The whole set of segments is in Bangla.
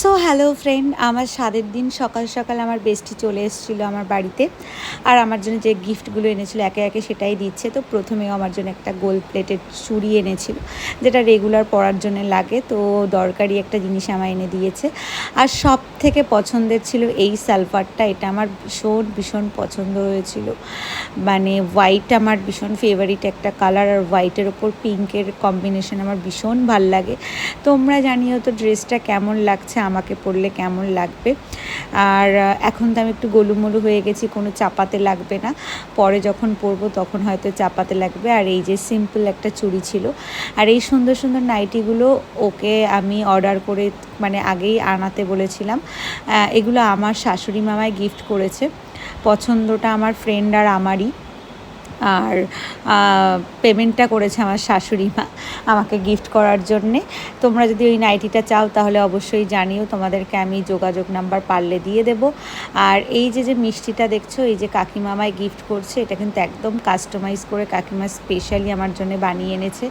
সো হ্যালো ফ্রেন্ড আমার স্বাদের দিন সকাল সকাল আমার বেস্টি চলে এসেছিল আমার বাড়িতে। আর আমার জন্য যে গিফটগুলো এনেছিল, একে একে সেটাই দিচ্ছে। তো প্রথমেও আমার জন্য একটা গোল্ড প্লেটের চুড়ি এনেছিল, যেটা রেগুলার পরার জন্য লাগে। তো দরকারি একটা জিনিস আমার এনে দিয়েছে। আর সব থেকে পছন্দের ছিল এই সালফারটা এটা আমার ভীষণ ভীষণ পছন্দ হয়েছিল। মানে হোয়াইট আমার ভীষণ ফেভারিট একটা কালার আর হোয়াইটের ওপর পিঙ্কের কম্বিনেশন আমার ভীষণ ভালো লাগে। তোমরা জানিও তো ড্রেসটা কেমন লাগছে আমাকে পরলে কেমন লাগবে? আর এখন তো আমি একটু গোলুমলু হয়ে গেছি, কোনো চাপাতে লাগবে না। পরে যখন পরবো তখন হয়তো চাপাতে লাগবে। আর এই যে সিম্পল একটা চুড়ি ছিল। আর এই সুন্দর সুন্দর নাইটিগুলো ওকে আমি অর্ডার করে মানে আগেই আনাতে বলেছিলাম। এগুলো আমার শাশুড়ি মামায় গিফট করেছে। পছন্দটা আমার ফ্রেন্ড আর আমারই। আর পেমেন্টটা করেছে আমার শাশুড়ি মা আমাকে গিফট করার জন্যে। তোমরা যদি ওই নাইটিটা চাও তাহলে অবশ্যই জানিও, তোমাদেরকে আমি যোগাযোগ নাম্বার পারলে দিয়ে দেব। আর এই যে যে মিষ্টিটা দেখছ, এই যে কাকিমামায় গিফট করছে, এটা কিন্তু একদম কাস্টমাইজ করে কাকিমা স্পেশালি আমার জন্য বানিয়ে এনেছে।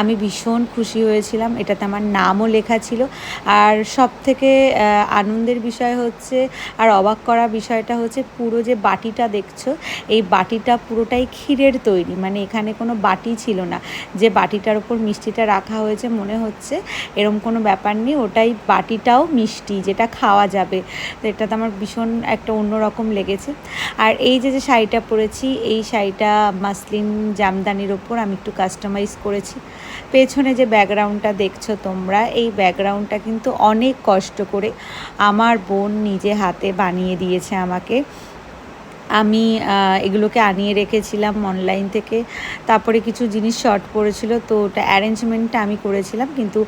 আমি ভীষণ খুশি হয়েছিলাম, এটাতে আমার নামও লেখা ছিল। আর সব থেকে আনন্দের বিষয় হচ্ছে আর অবাক করা বিষয়টা হচ্ছে পুরো যে বাটিটা দেখছ, এই বাটিটা পুরোটাই ক্ষীরের তৈরি মানে এখানে কোনো বাটি ছিল না। যে বাটিটার ওপর মিষ্টিটা রাখা হয়েছে মনে হচ্ছে এরম কোনো ব্যাপার নেই, ওটাই বাটিটাও মিষ্টি, যেটা খাওয়া যাবে। তো এটাতে আমার ভীষণ একটা অন্যরকম লেগেছে। আর এই যে যে শাড়িটা পরেছি, এই শাড়িটা মাসলিন জামদানির ওপর আমি একটু কাস্টমাইজ করেছি। পেছনে যে ব্যাকগ্রাউন্ডটা দেখছ তোমরা, এই ব্যাকগ্রাউন্ডটা কিন্তু অনেক কষ্ট করে আমার বোন নিজে হাতে বানিয়ে দিয়েছে আমাকে। আমি এগুলোকে আনিয়ে রেখেছিলাম অনলাইন থেকে। তারপরে কিছু জিনিস শর্ট পড়েছিল, তো ওটা অ্যারেঞ্জমেন্টটা আমি করেছিলাম, কিন্তু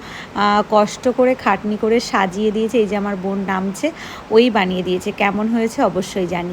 কষ্ট করে, খাটনি করে সাজিয়ে দিয়েছে, এই যে আমার বোন নামছে, ওই বানিয়ে দিয়েছে। কেমন হয়েছে অবশ্যই জানি